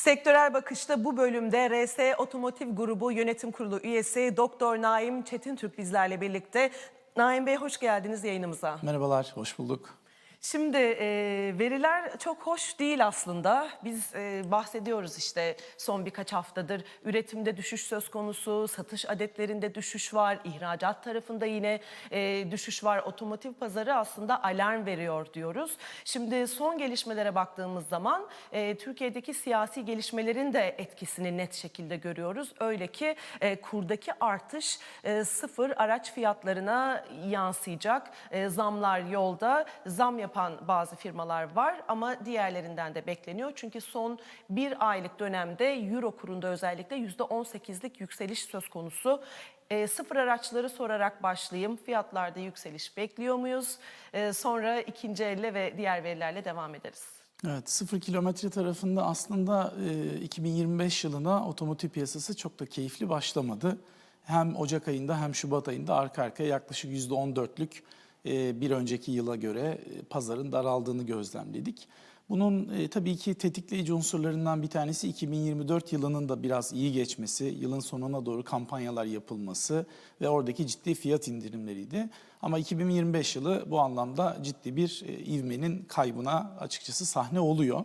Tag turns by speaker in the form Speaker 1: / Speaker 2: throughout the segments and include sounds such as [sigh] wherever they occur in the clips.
Speaker 1: Sektörel bakışta bu bölümde RS Otomotiv Grubu Yönetim Kurulu üyesi Doktor Naim Çetin Türk bizlerle birlikte. Naim Bey hoş geldiniz yayınımıza.
Speaker 2: Merhabalar, hoş bulduk.
Speaker 1: Şimdi e, veriler çok hoş değil aslında. Biz e, bahsediyoruz işte son birkaç haftadır üretimde düşüş söz konusu, satış adetlerinde düşüş var, ihracat tarafında yine e, düşüş var. Otomotiv pazarı aslında alarm veriyor diyoruz. Şimdi son gelişmelere baktığımız zaman e, Türkiye'deki siyasi gelişmelerin de etkisini net şekilde görüyoruz. Öyle ki e, kurdaki artış e, sıfır araç fiyatlarına yansıyacak. E, zamlar yolda. Zam yapan bazı firmalar var ama diğerlerinden de bekleniyor. Çünkü son bir aylık dönemde euro kurunda özellikle %18'lik yükseliş söz konusu. E, sıfır araçları sorarak başlayayım. Fiyatlarda yükseliş bekliyor muyuz? E, sonra ikinci elle ve diğer verilerle devam ederiz.
Speaker 2: Evet, sıfır kilometre tarafında aslında e, 2025 yılına otomotiv piyasası çok da keyifli başlamadı. Hem Ocak ayında hem Şubat ayında arka arkaya yaklaşık %14'lük e, bir önceki yıla göre e, pazarın daraldığını gözlemledik. Bunun e, tabii ki tetikleyici unsurlarından bir tanesi 2024 yılının da biraz iyi geçmesi, yılın sonuna doğru kampanyalar yapılması ve oradaki ciddi fiyat indirimleriydi. Ama 2025 yılı bu anlamda ciddi bir e, ivmenin kaybına açıkçası sahne oluyor.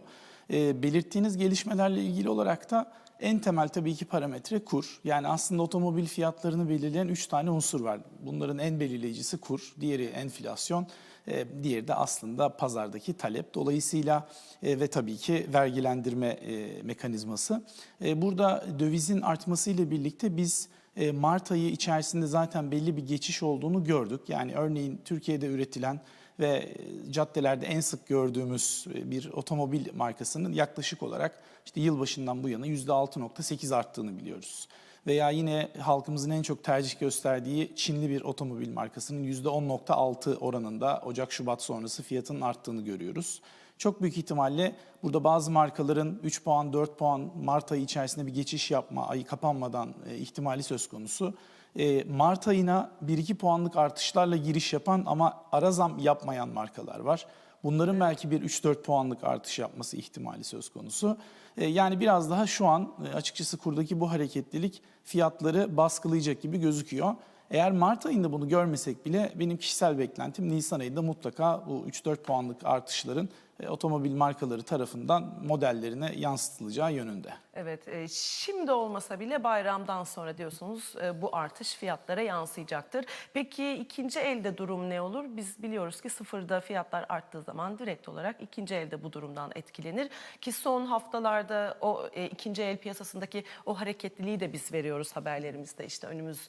Speaker 2: E, belirttiğiniz gelişmelerle ilgili olarak da en temel tabii ki parametre kur. Yani aslında otomobil fiyatlarını belirleyen 3 tane unsur var. Bunların en belirleyicisi kur, diğeri enflasyon, e, diğeri de aslında pazardaki talep. Dolayısıyla e, ve tabii ki vergilendirme e, mekanizması. Burada dövizin artmasıyla birlikte biz Mart ayı içerisinde zaten belli bir geçiş olduğunu gördük. Yani örneğin Türkiye'de üretilen ve caddelerde en sık gördüğümüz e, bir otomobil markasının yaklaşık olarak işte yılbaşından bu yana %6.8 arttığını biliyoruz. Veya yine halkımızın en çok tercih gösterdiği Çinli bir otomobil markasının %10.6 oranında Ocak-Şubat sonrası fiyatının arttığını görüyoruz. Çok büyük ihtimalle burada bazı markaların 3 puan 4 puan Mart ayı içerisinde bir geçiş yapma ayı kapanmadan e, ihtimali söz konusu. E, Mart ayına 1-2 puanlık artışlarla giriş yapan ama ara zam yapmayan markalar var. Bunların belki bir 3-4 puanlık artış yapması ihtimali söz konusu. E, yani biraz daha şu an e, açıkçası kurdaki bu hareketlilik fiyatları baskılayacak gibi gözüküyor. Eğer Mart ayında bunu görmesek bile benim kişisel beklentim Nisan ayında mutlaka bu 3-4 puanlık artışların e, otomobil markaları tarafından modellerine yansıtılacağı yönünde.
Speaker 1: Evet, e, şimdi olmasa bile bayramdan sonra diyorsunuz e, bu artış fiyatlara yansıyacaktır. Peki ikinci elde durum ne olur? Biz biliyoruz ki sıfırda fiyatlar arttığı zaman direkt olarak ikinci elde bu durumdan etkilenir. Ki son haftalarda o ikinci el piyasasındaki o hareketliliği de biz veriyoruz haberlerimizde. İşte önümüz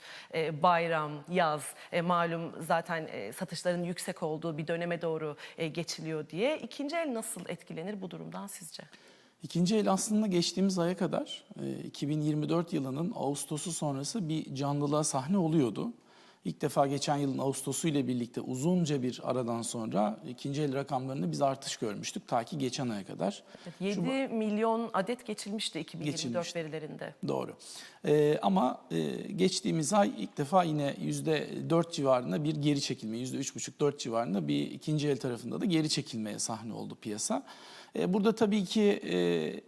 Speaker 1: bayram, yaz, malum zaten satışların yüksek olduğu bir döneme doğru geçiliyor diye. İkinci el nasıl etkilenir bu durumdan sizce?
Speaker 2: İkinci el aslında geçtiğimiz aya kadar e, 2024 yılının Ağustos'u sonrası bir canlılığa sahne oluyordu. İlk defa geçen yılın Ağustos'u ile birlikte uzunca bir aradan sonra ikinci el rakamlarında biz artış görmüştük ta ki geçen aya kadar.
Speaker 1: 7 milyon adet geçilmişti 2024
Speaker 2: Geçilmişti.
Speaker 1: verilerinde.
Speaker 2: Doğru. Ee, ama e, geçtiğimiz ay ilk defa yine %4 civarında bir geri çekilme, %3,5-4 civarında bir ikinci el tarafında da geri çekilmeye sahne oldu piyasa. E, Burada tabii ki e,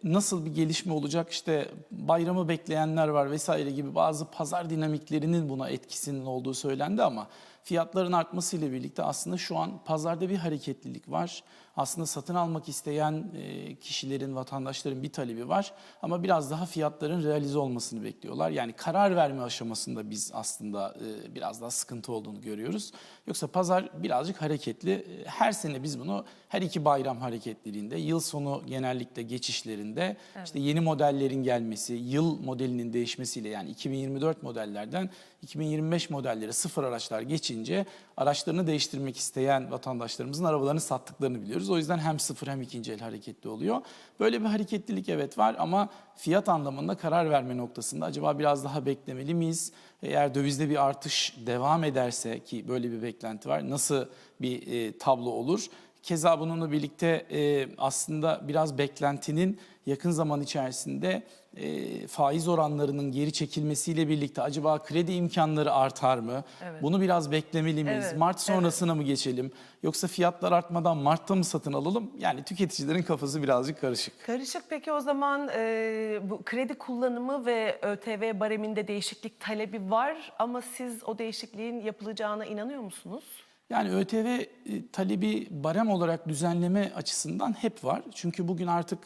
Speaker 2: nasıl bir gelişme olacak işte bayramı bekleyenler var vesaire gibi bazı pazar dinamiklerinin buna etkisinin olduğu söylendi ama fiyatların artmasıyla birlikte aslında şu an pazarda bir hareketlilik var. Aslında satın almak isteyen e, kişilerin, vatandaşların bir talebi var ama biraz daha fiyatların realize olmasını bekliyorlar. Yani karar verme aşamasında biz aslında e, biraz daha sıkıntı olduğunu görüyoruz. Yoksa pazar birazcık hareketli. E, Her sene biz bunu her iki bayram hareketliliğinde, yıl sonu genellikle geçişlerinde, işte yeni modellerin gelmesi, yıl modelinin değişmesiyle yani 2024 modellerden 2025 modellere sıfır araçlar geçince araçlarını değiştirmek isteyen vatandaşlarımızın arabalarını sattıklarını biliyoruz. O yüzden hem sıfır hem ikinci el hareketli oluyor. Böyle bir hareketlilik evet var ama fiyat anlamında karar verme noktasında acaba biraz daha beklemeli miyiz? Eğer dövizde bir artış devam ederse ki böyle bir beklenti var nasıl bir e, tablo olur? Keza bununla birlikte e, aslında biraz beklentinin yakın zaman içerisinde e, faiz oranlarının geri çekilmesiyle birlikte acaba kredi imkanları artar mı?
Speaker 1: Evet.
Speaker 2: Bunu biraz beklemeli miyiz?
Speaker 1: Evet,
Speaker 2: Mart sonrasına mı geçelim? Yoksa fiyatlar artmadan Mart'ta mı satın alalım? Yani tüketicilerin kafası birazcık karışık.
Speaker 1: Karışık peki o zaman e, bu kredi kullanımı ve ÖTV bareminde değişiklik talebi var ama siz o değişikliğin yapılacağına inanıyor musunuz?
Speaker 2: Yani ÖTV e, talebi barem olarak düzenleme açısından hep var. Çünkü bugün artık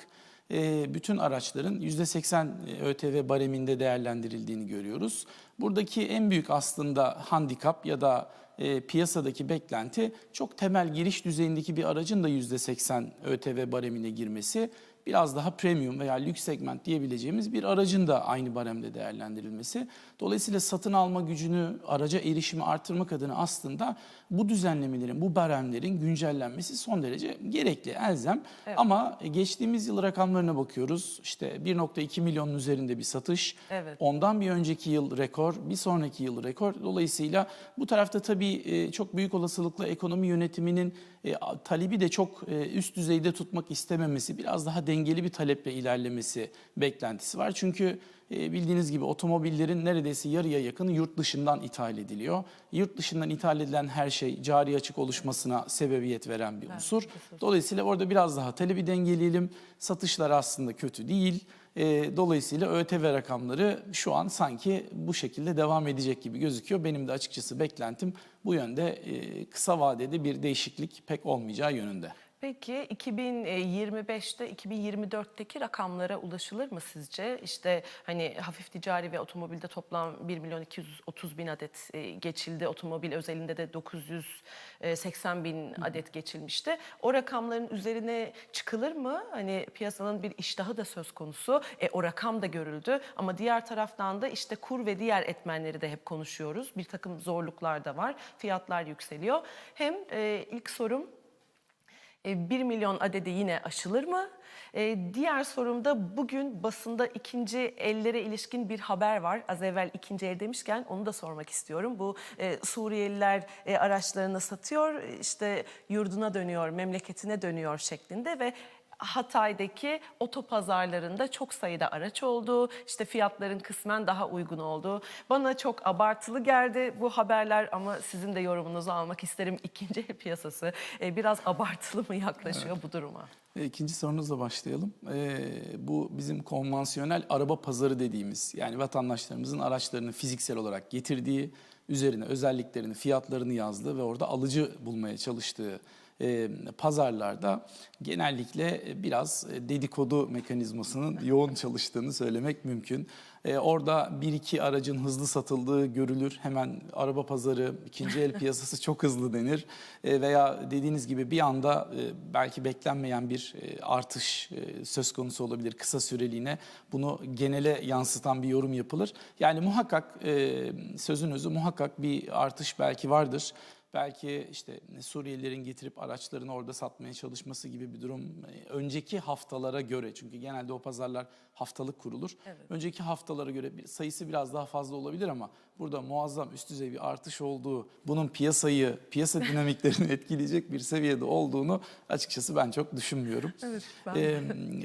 Speaker 2: e, bütün araçların %80 ÖTV bareminde değerlendirildiğini görüyoruz. Buradaki en büyük aslında handikap ya da e, piyasadaki beklenti çok temel giriş düzeyindeki bir aracın da %80 ÖTV baremine girmesi biraz daha premium veya lüks segment diyebileceğimiz bir aracın da aynı baremde değerlendirilmesi. Dolayısıyla satın alma gücünü, araca erişimi artırmak adına aslında bu düzenlemelerin, bu baremlerin güncellenmesi son derece gerekli, elzem. Ama geçtiğimiz yıl rakamlarına bakıyoruz. İşte 1.2 milyonun üzerinde bir satış.
Speaker 1: Evet.
Speaker 2: Ondan bir önceki yıl rekor, bir sonraki yıl rekor. Dolayısıyla bu tarafta tabii e, çok büyük olasılıkla ekonomi yönetiminin e, talebi de çok e, üst düzeyde tutmak istememesi, biraz daha dengeli bir taleple ilerlemesi beklentisi var. Çünkü e, bildiğiniz gibi otomobillerin neredeyse yarıya yakını yurt dışından ithal ediliyor. Yurt dışından ithal edilen her şey cari açık oluşmasına sebebiyet veren bir unsur. Dolayısıyla orada biraz daha talebi dengeleyelim. Satışlar aslında kötü değil. E, Dolayısıyla ÖTV rakamları şu an sanki bu şekilde devam edecek gibi gözüküyor. Benim de açıkçası beklentim bu yönde e, kısa vadede bir değişiklik pek olmayacağı yönünde.
Speaker 1: Peki 2025'te 2024'teki rakamlara ulaşılır mı sizce? İşte hani hafif ticari ve otomobilde toplam 1 milyon 230 bin adet e, geçildi. Otomobil özelinde de 980 bin adet geçilmişti. O rakamların üzerine çıkılır mı? Hani piyasanın bir iştahı da söz konusu. E, o rakam da görüldü ama diğer taraftan da işte kur ve diğer etmenleri de hep konuşuyoruz. Bir takım zorluklar da var. Fiyatlar yükseliyor. Hem e, ilk sorum 1 milyon adede yine aşılır mı? E, diğer sorumda bugün basında ikinci ellere ilişkin bir haber var. Az evvel ikinci el demişken onu da sormak istiyorum. Bu e, Suriyeliler e, araçlarını satıyor, işte yurduna dönüyor, memleketine dönüyor şeklinde ve Hatay'daki otopazarlarında çok sayıda araç oldu. İşte fiyatların kısmen daha uygun olduğu. Bana çok abartılı geldi bu haberler ama sizin de yorumunuzu almak isterim. [laughs] İkinci el piyasası e, biraz abartılı mı yaklaşıyor bu duruma?
Speaker 2: E, İkinci sorunuzla başlayalım. Ee, bu bizim konvansiyonel araba pazarı dediğimiz yani vatandaşlarımızın araçlarını fiziksel olarak getirdiği, üzerine özelliklerini, fiyatlarını yazdığı ve orada alıcı bulmaya çalıştığı pazarlarda genellikle biraz e, dedikodu mekanizmasının [laughs] yoğun çalıştığını söylemek mümkün. E, orada bir iki aracın hızlı satıldığı görülür. Hemen araba pazarı, ikinci el [laughs] piyasası çok hızlı denir. E, veya dediğiniz gibi bir anda e, belki beklenmeyen bir e, artış e, söz konusu olabilir kısa süreliğine. Bunu genele yansıtan bir yorum yapılır. Yani muhakkak e, sözün özü muhakkak bir artış belki vardır. Belki işte Suriyelilerin getirip araçlarını orada satmaya çalışması gibi bir durum e, önceki haftalara göre çünkü genelde o pazarlar haftalık kurulur. Önceki haftalara göre bir sayısı biraz daha fazla olabilir ama burada muazzam üst düzey bir artış olduğu, bunun piyasayı, piyasa [laughs] dinamiklerini etkileyecek bir seviyede olduğunu açıkçası ben çok düşünmüyorum.
Speaker 1: Evet, ben
Speaker 2: Ee,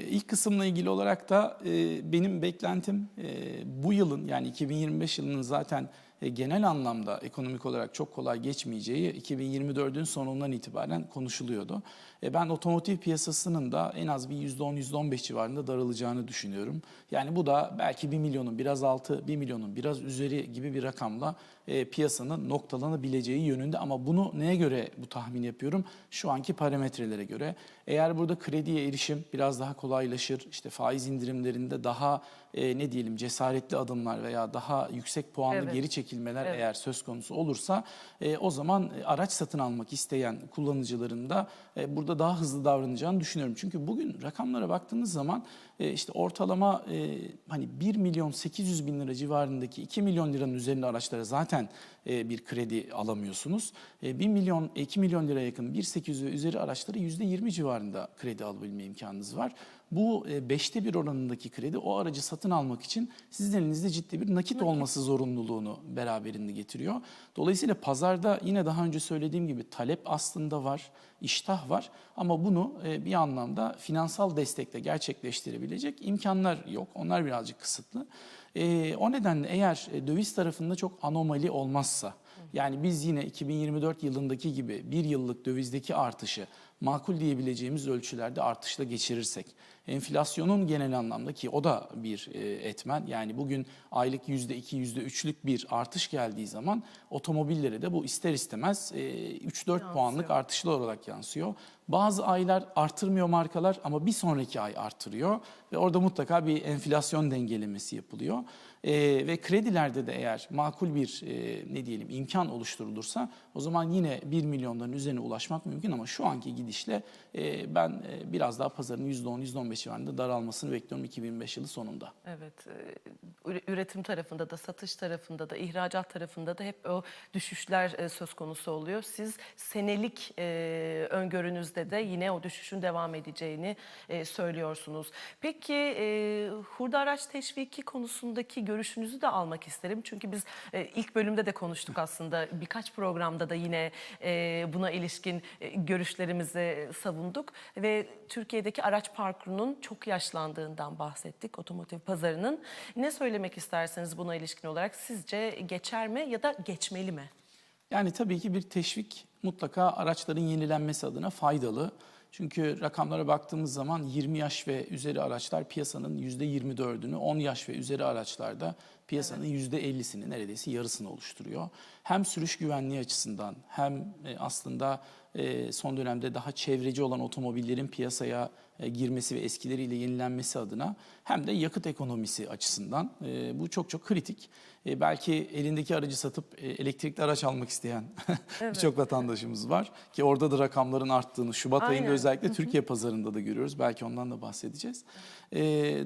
Speaker 2: ilk kısımla ilgili olarak da e, benim beklentim e, bu yılın yani 2025 yılının zaten genel anlamda ekonomik olarak çok kolay geçmeyeceği 2024'ün sonundan itibaren konuşuluyordu. E, ben otomotiv piyasasının da en az bir %10-%15 civarında daralacağını düşünüyorum. Yani bu da belki 1 milyonun biraz altı, 1 milyonun biraz üzeri gibi bir rakamla e, piyasanın noktalanabileceği yönünde. Ama bunu neye göre bu tahmin yapıyorum? Şu anki parametrelere göre. Eğer burada krediye erişim biraz daha kolaylaşır, işte faiz indirimlerinde daha e, ne diyelim cesaretli adımlar veya daha yüksek puanlı
Speaker 1: Evet.
Speaker 2: geri çekilmeler
Speaker 1: Evet.
Speaker 2: eğer söz konusu olursa e, o zaman e, araç satın almak isteyen kullanıcıların da e, burada daha hızlı davranacağını düşünüyorum. Çünkü bugün rakamlara baktığınız zaman işte ortalama e, hani 1 milyon 800 bin lira civarındaki 2 milyon liranın üzerinde araçlara zaten e, bir kredi alamıyorsunuz. E, 1 milyon 2 milyon liraya yakın 1.800 ve üzeri araçlara %20 civarında kredi alabilme imkanınız var. Bu e, beşte bir oranındaki kredi o aracı satın almak için sizin elinizde ciddi bir nakit olması zorunluluğunu beraberinde getiriyor. Dolayısıyla pazarda yine daha önce söylediğim gibi talep aslında var, iştah var ama bunu e, bir anlamda finansal destekle gerçekleştirebilecek imkanlar yok. Onlar birazcık kısıtlı. E, o nedenle eğer döviz tarafında çok anomali olmazsa, yani biz yine 2024 yılındaki gibi bir yıllık dövizdeki artışı makul diyebileceğimiz ölçülerde artışla geçirirsek, enflasyonun genel anlamda ki o da bir e, etmen yani bugün aylık %2, %3'lük bir artış geldiği zaman otomobillere de bu ister istemez e, 3-4 puanlık artışlar olarak yansıyor. Bazı aylar artırmıyor markalar ama bir sonraki ay artırıyor ve orada mutlaka bir enflasyon dengelemesi yapılıyor. E, ve kredilerde de eğer makul bir e, ne diyelim imkan oluşturulursa o zaman yine 1 milyonların üzerine ulaşmak mümkün ama şu anki gidişle e, ben e, biraz daha pazarın %10-%15 civarında daralmasını bekliyorum 2025 yılı sonunda.
Speaker 1: Evet, e, üre- üretim tarafında da, satış tarafında da, ihracat tarafında da hep o düşüşler e, söz konusu oluyor. Siz senelik e, öngörünüzde de yine o düşüşün devam edeceğini e, söylüyorsunuz. Peki e, hurda araç teşviki konusundaki görüşünüzü de almak isterim. Çünkü biz e, ilk bölümde de konuştuk aslında. Birkaç programda da yine e, buna ilişkin e, görüşlerimizi savunduk ve Türkiye'deki araç parkurunun çok yaşlandığından bahsettik otomotiv pazarının. Ne söylemek isterseniz buna ilişkin olarak sizce geçer mi ya da geçmeli mi?
Speaker 2: Yani tabii ki bir teşvik mutlaka araçların yenilenmesi adına faydalı. Çünkü rakamlara baktığımız zaman 20 yaş ve üzeri araçlar piyasanın %24'ünü, 10 yaş ve üzeri araçlarda piyasanın %50'sini neredeyse yarısını oluşturuyor. Hem sürüş güvenliği açısından hem e, aslında e, son dönemde daha çevreci olan otomobillerin piyasaya e, girmesi ve eskileriyle yenilenmesi adına hem de yakıt ekonomisi açısından bu çok çok kritik. Belki elindeki aracı satıp elektrikli araç almak isteyen [laughs] birçok vatandaşımız var ki orada da rakamların arttığını Şubat ayında
Speaker 1: Aynen.
Speaker 2: özellikle Türkiye pazarında da görüyoruz. Belki ondan da bahsedeceğiz.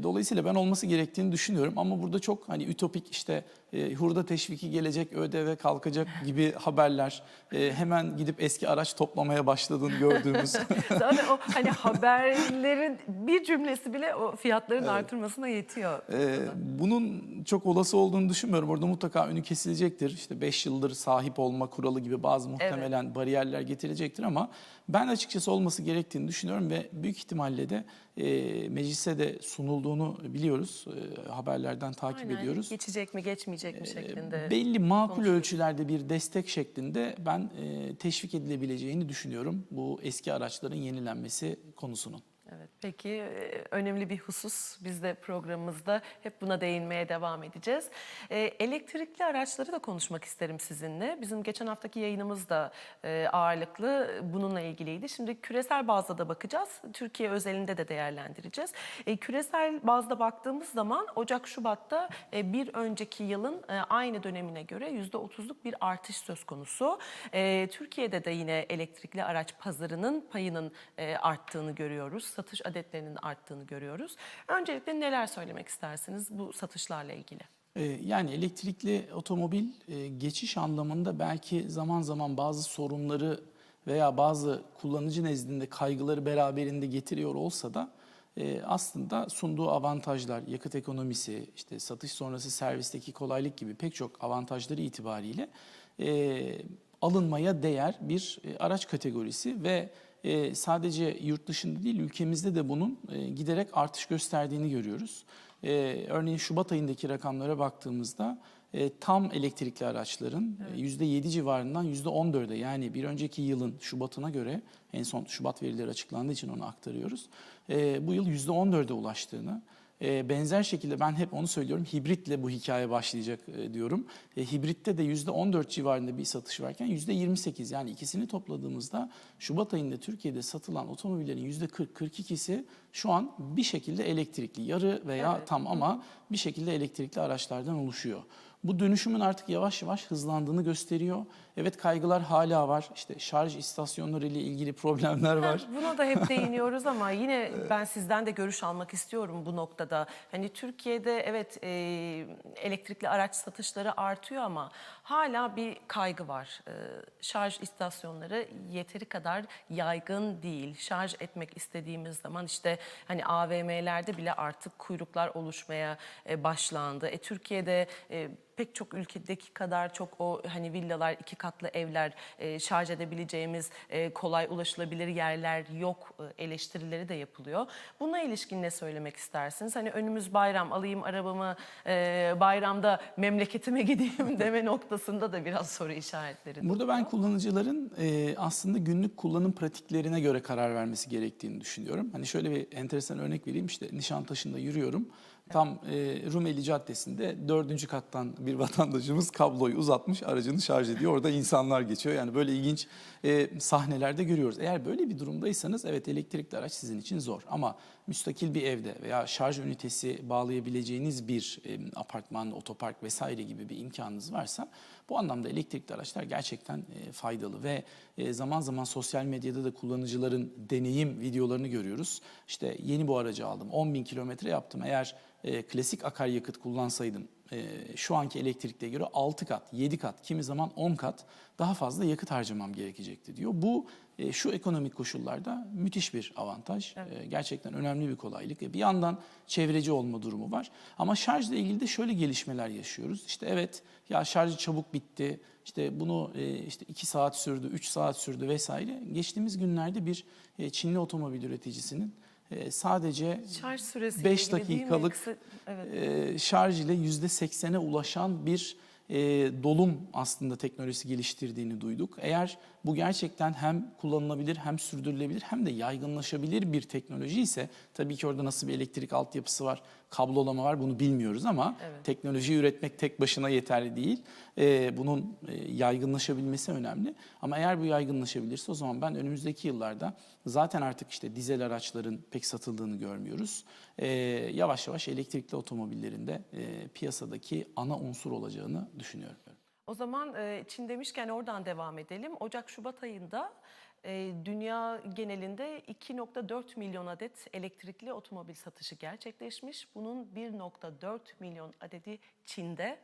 Speaker 2: Dolayısıyla ben olması gerektiğini düşünüyorum ama burada çok hani ütopik işte e, hurda teşviki gelecek, ÖDV kalkacak gibi haberler, e, hemen gidip eski araç toplamaya başladığını gördüğümüz [laughs]
Speaker 1: Zaten o hani haberlerin bir cümlesi bile o fiyatların artırmasına yetiyor.
Speaker 2: Ee, bunun çok olası olduğunu düşünmüyorum. Orada mutlaka önü kesilecektir. İşte 5 yıldır sahip olma kuralı gibi bazı muhtemelen bariyerler getirecektir ama ben açıkçası olması gerektiğini düşünüyorum ve büyük ihtimalle de e, meclise de sunulduğunu biliyoruz. E, haberlerden takip
Speaker 1: Aynen.
Speaker 2: ediyoruz.
Speaker 1: Geçecek mi geçmeyecek mi şeklinde.
Speaker 2: Belli makul ölçülerde bir destek şeklinde ben e, teşvik edilebileceğini düşünüyorum bu eski araçların yenilenmesi konusunun.
Speaker 1: Evet, peki e, önemli bir husus. Biz de programımızda hep buna değinmeye devam edeceğiz. E, elektrikli araçları da konuşmak isterim sizinle. Bizim geçen haftaki yayınımız da e, ağırlıklı bununla ilgiliydi. Şimdi küresel bazda da bakacağız. Türkiye özelinde de değerlendireceğiz. Küresel bazda baktığımız zaman Ocak-Şubat'ta bir önceki yılın aynı dönemine göre %30'luk bir artış söz konusu. Türkiye'de de yine elektrikli araç pazarının payının arttığını görüyoruz. Satış adetlerinin arttığını görüyoruz. Öncelikle neler söylemek istersiniz bu satışlarla ilgili?
Speaker 2: Ee, Yani elektrikli otomobil e, geçiş anlamında belki zaman zaman bazı sorunları veya bazı kullanıcı nezdinde kaygıları beraberinde getiriyor olsa da e, aslında sunduğu avantajlar, yakıt ekonomisi, işte satış sonrası servisteki kolaylık gibi pek çok avantajları itibariyle e, alınmaya değer bir araç kategorisi ve e, sadece yurt dışında değil ülkemizde de bunun e, giderek artış gösterdiğini görüyoruz. E, örneğin Şubat ayındaki rakamlara baktığımızda e, tam elektrikli araçların e, %7 civarından %14'e yani bir önceki yılın Şubat'ına göre en son Şubat verileri açıklandığı için onu aktarıyoruz. E, bu yıl %14'e ulaştığını, e, benzer şekilde ben hep onu söylüyorum hibritle bu hikaye başlayacak e, diyorum. E, hibritte de %14 civarında bir satış varken %28 yani ikisini topladığımızda Şubat ayında Türkiye'de satılan otomobillerin %40-42'si şu an bir şekilde elektrikli yarı veya
Speaker 1: Evet.
Speaker 2: tam ama bir şekilde elektrikli araçlardan oluşuyor. Bu dönüşümün artık yavaş yavaş hızlandığını gösteriyor. Evet kaygılar hala var. İşte şarj istasyonları ile ilgili [laughs] problemler var.
Speaker 1: Buna da hep [laughs] değiniyoruz ama yine ben sizden de görüş almak istiyorum bu noktada. Hani Türkiye'de evet e, elektrikli araç satışları artıyor ama hala bir kaygı var. E, şarj istasyonları yeteri kadar yaygın değil. Şarj etmek istediğimiz zaman işte hani AVM'lerde bile artık kuyruklar oluşmaya e, başlandı. E, Türkiye'de e, pek çok ülkedeki kadar çok o hani villalar, iki katlı evler, e, şarj edebileceğimiz e, kolay ulaşılabilir yerler yok e, eleştirileri de yapılıyor. Buna ilişkin ne söylemek istersiniz? Hani önümüz bayram alayım arabamı e, bayramda memleketime [laughs] gideyim deme noktasında da biraz soru işaretleri.
Speaker 2: Burada ben kullanıcıların e, aslında günlük kullanım pratiklerine göre karar vermesi gerektiğini düşünüyorum. Hani şöyle bir enteresan örnek vereyim. İşte Nişantaşı'nda yürüyorum. Tam e, Rumeli Caddesi'nde dördüncü kattan bir [laughs] vatandaşımız kabloyu uzatmış aracını şarj ediyor. Orada insanlar geçiyor. Yani böyle ilginç e, sahnelerde görüyoruz. Eğer böyle bir durumdaysanız evet elektrikli araç sizin için zor. Ama müstakil bir evde veya şarj ünitesi bağlayabileceğiniz bir apartman, otopark vesaire gibi bir imkanınız varsa bu anlamda elektrikli araçlar gerçekten e, faydalı ve e, zaman zaman sosyal medyada da kullanıcıların deneyim videolarını görüyoruz. İşte yeni bu aracı aldım, 10 bin kilometre yaptım. Eğer e, klasik akaryakıt kullansaydım şu anki elektrikle göre 6 kat, 7 kat, kimi zaman 10 kat daha fazla yakıt harcamam gerekecekti diyor. Bu e, şu ekonomik koşullarda müthiş bir avantaj. E, gerçekten önemli bir kolaylık. E, bir yandan çevreci olma durumu var. Ama şarjla ilgili de şöyle gelişmeler yaşıyoruz. İşte evet ya şarjı çabuk bitti. İşte bunu e, işte 2 saat sürdü, 3 saat sürdü vesaire. Geçtiğimiz günlerde bir e, Çinli otomobil üreticisinin e, sadece
Speaker 1: Şarj süresi
Speaker 2: 5
Speaker 1: ilgili değil mi?
Speaker 2: dakikalık
Speaker 1: Kısa- evet.
Speaker 2: e, şarj ile %80'e ulaşan bir e, dolum aslında teknolojisi geliştirdiğini duyduk. Eğer bu gerçekten hem kullanılabilir hem sürdürülebilir hem de yaygınlaşabilir bir teknoloji ise tabii ki orada nasıl bir elektrik altyapısı var, kablolama var bunu bilmiyoruz ama
Speaker 1: Evet.
Speaker 2: teknoloji üretmek tek başına yeterli değil. E, bunun e, yaygınlaşabilmesi önemli. Ama eğer bu yaygınlaşabilirse o zaman ben önümüzdeki yıllarda zaten artık işte dizel araçların pek satıldığını görmüyoruz. E, yavaş yavaş elektrikli otomobillerin de e, piyasadaki ana unsur olacağını düşünüyorum.
Speaker 1: O zaman e, Çin demişken oradan devam edelim. Ocak-Şubat ayında e, dünya genelinde 2.4 milyon adet elektrikli otomobil satışı gerçekleşmiş. Bunun 1.4 milyon adedi Çin'de.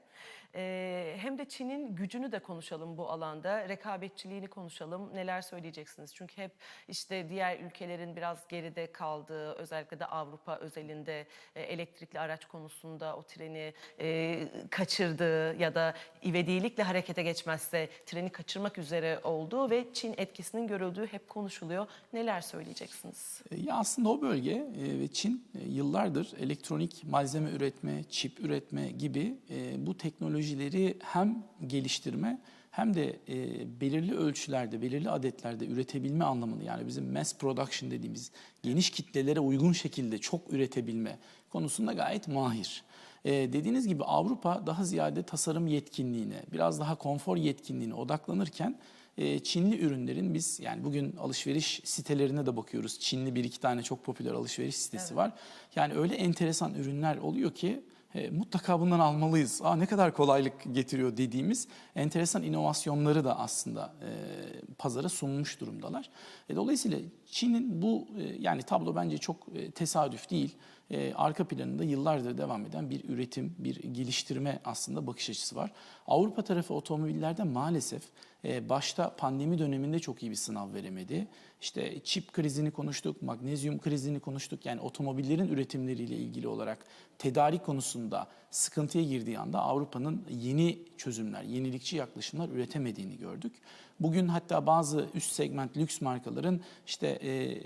Speaker 1: Hem de Çin'in gücünü de konuşalım bu alanda. Rekabetçiliğini konuşalım. Neler söyleyeceksiniz? Çünkü hep işte diğer ülkelerin biraz geride kaldığı, özellikle de Avrupa özelinde elektrikli araç konusunda o treni e, kaçırdığı ya da ivedilikle harekete geçmezse treni kaçırmak üzere olduğu ve Çin etkisinin görüldüğü hep konuşuluyor. Neler söyleyeceksiniz?
Speaker 2: Ya aslında o bölge ve Çin yıllardır elektronik malzeme üretme, çip üretme gibi bu teknolojileri hem geliştirme hem de e, belirli ölçülerde, belirli adetlerde üretebilme anlamını yani bizim mass production dediğimiz geniş kitlelere uygun şekilde çok üretebilme konusunda gayet mahir. E, dediğiniz gibi Avrupa daha ziyade tasarım yetkinliğine, biraz daha konfor yetkinliğine odaklanırken e, Çinli ürünlerin biz yani bugün alışveriş sitelerine de bakıyoruz. Çinli bir iki tane çok popüler alışveriş sitesi var. Yani öyle enteresan ürünler oluyor ki e, mutlaka bundan almalıyız. Aa, ne kadar kolaylık getiriyor dediğimiz enteresan inovasyonları da aslında e, pazara sunmuş durumdalar. E, dolayısıyla Çin'in bu e, yani tablo bence çok e, tesadüf değil. E, arka planında yıllardır devam eden bir üretim, bir geliştirme aslında bakış açısı var. Avrupa tarafı otomobillerde maalesef başta pandemi döneminde çok iyi bir sınav veremedi. İşte çip krizini konuştuk, magnezyum krizini konuştuk. Yani otomobillerin üretimleriyle ilgili olarak tedarik konusunda sıkıntıya girdiği anda Avrupa'nın yeni çözümler, yenilikçi yaklaşımlar üretemediğini gördük. Bugün hatta bazı üst segment lüks markaların işte e,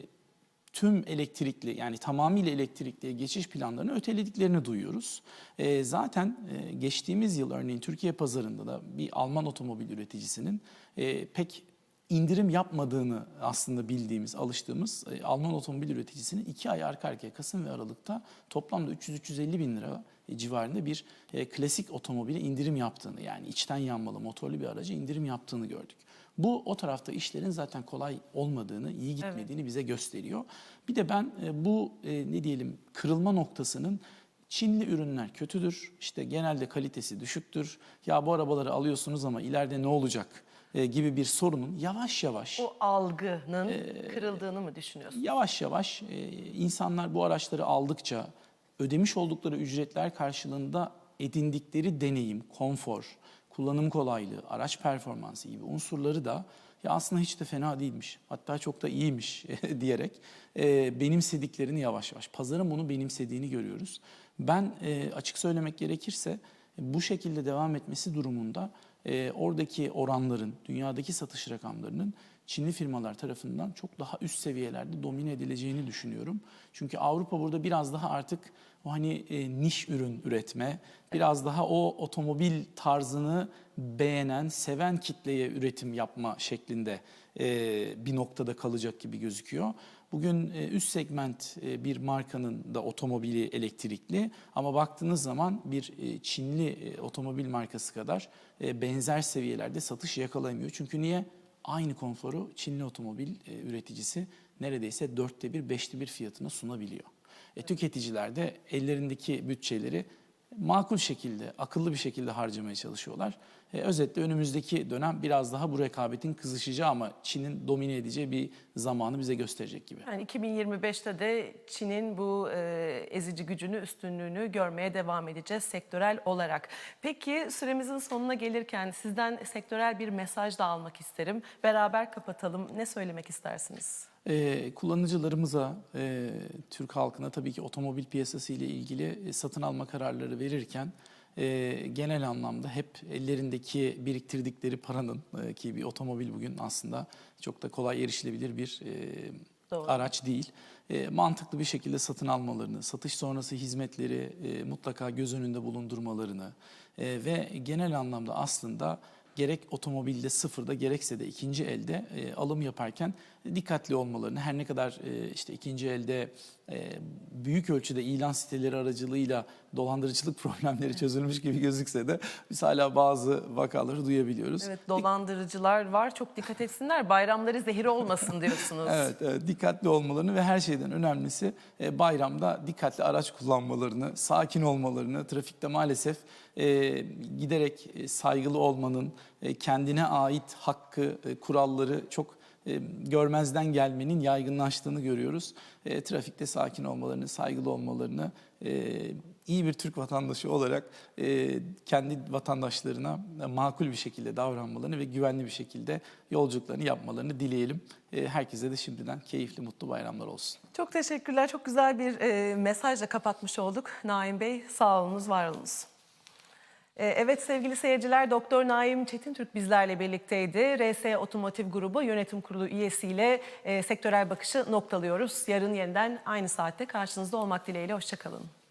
Speaker 2: tüm elektrikli yani tamamıyla elektrikliye geçiş planlarını ötelediklerini duyuyoruz. E, zaten e, geçtiğimiz yıl örneğin Türkiye pazarında da bir Alman otomobil üreticisinin e, pek indirim yapmadığını aslında bildiğimiz, alıştığımız e, Alman otomobil üreticisinin iki ay arka arkaya Kasım ve Aralık'ta toplamda 300-350 bin lira e, civarında bir e, klasik otomobile indirim yaptığını yani içten yanmalı motorlu bir araca indirim yaptığını gördük. Bu o tarafta işlerin zaten kolay olmadığını, iyi gitmediğini bize gösteriyor. Bir de ben e, bu e, ne diyelim kırılma noktasının Çinli ürünler kötüdür, işte genelde kalitesi düşüktür. Ya bu arabaları alıyorsunuz ama ileride ne olacak e, gibi bir sorunun yavaş yavaş
Speaker 1: O algının kırıldığını mı düşünüyorsun?
Speaker 2: yavaş yavaş e, insanlar bu araçları aldıkça ödemiş oldukları ücretler karşılığında edindikleri deneyim, konfor, kullanım kolaylığı, araç performansı gibi unsurları da ya aslında hiç de fena değilmiş, hatta çok da iyiymiş [laughs] diyerek e, benimsediklerini yavaş yavaş, pazarın bunu benimsediğini görüyoruz. Ben e, açık söylemek gerekirse bu şekilde devam etmesi durumunda e, oradaki oranların, dünyadaki satış rakamlarının Çinli firmalar tarafından çok daha üst seviyelerde domine edileceğini düşünüyorum. Çünkü Avrupa burada biraz daha artık o hani e, niş ürün üretme, biraz daha o otomobil tarzını beğenen, seven kitleye üretim yapma şeklinde e, bir noktada kalacak gibi gözüküyor. Bugün e, üst segment e, bir markanın da otomobili elektrikli ama baktığınız zaman bir e, Çinli e, otomobil markası kadar e, benzer seviyelerde satış yakalayamıyor. Çünkü niye? Aynı konforu Çinli otomobil e, üreticisi neredeyse dörtte bir, beşte bir fiyatına sunabiliyor. E, tüketiciler de ellerindeki bütçeleri makul şekilde, akıllı bir şekilde harcamaya çalışıyorlar. E, özetle önümüzdeki dönem biraz daha bu rekabetin kızışacağı ama Çin'in domine edeceği bir zamanı bize gösterecek gibi.
Speaker 1: Yani 2025'te de Çin'in bu e, ezici gücünü, üstünlüğünü görmeye devam edeceğiz sektörel olarak. Peki süremizin sonuna gelirken sizden sektörel bir mesaj da almak isterim. Beraber kapatalım. Ne söylemek istersiniz?
Speaker 2: Ee, kullanıcılarımıza, e, Türk halkına tabii ki otomobil piyasası ile ilgili e, satın alma kararları verirken e, genel anlamda hep ellerindeki biriktirdikleri paranın e, ki bir otomobil bugün aslında çok da kolay erişilebilir bir e,
Speaker 1: Doğru.
Speaker 2: araç değil. E, mantıklı bir şekilde satın almalarını, satış sonrası hizmetleri e, mutlaka göz önünde bulundurmalarını e, ve genel anlamda aslında gerek otomobilde sıfırda gerekse de ikinci elde e, alım yaparken dikkatli olmalarını her ne kadar e, işte ikinci elde e, büyük ölçüde ilan siteleri aracılığıyla dolandırıcılık [laughs] problemleri çözülmüş gibi gözükse de biz hala bazı vakaları duyabiliyoruz.
Speaker 1: Evet dolandırıcılar var. Çok dikkat etsinler. Bayramları zehir olmasın diyorsunuz. [laughs]
Speaker 2: Evet, evet, dikkatli olmalarını ve her şeyden önemlisi e, bayramda dikkatli araç kullanmalarını, sakin olmalarını, trafikte maalesef e, giderek e, saygılı olmanın, e, kendine ait hakkı, e, kuralları çok e, görmezden gelmenin yaygınlaştığını görüyoruz. E, trafikte sakin olmalarını, saygılı olmalarını, e, iyi bir Türk vatandaşı olarak e, kendi vatandaşlarına e, makul bir şekilde davranmalarını ve güvenli bir şekilde yolculuklarını yapmalarını dileyelim. E, herkese de şimdiden keyifli, mutlu bayramlar olsun.
Speaker 1: Çok teşekkürler. Çok güzel bir e, mesajla kapatmış olduk. Naim Bey sağ olunuz, var olunuz. E, Evet sevgili seyirciler Doktor Naim Çetintürk bizlerle birlikteydi. RS Otomotiv Grubu Yönetim Kurulu üyesiyle e, sektörel bakışı noktalıyoruz. Yarın yeniden aynı saatte karşınızda olmak dileğiyle. Hoşçakalın.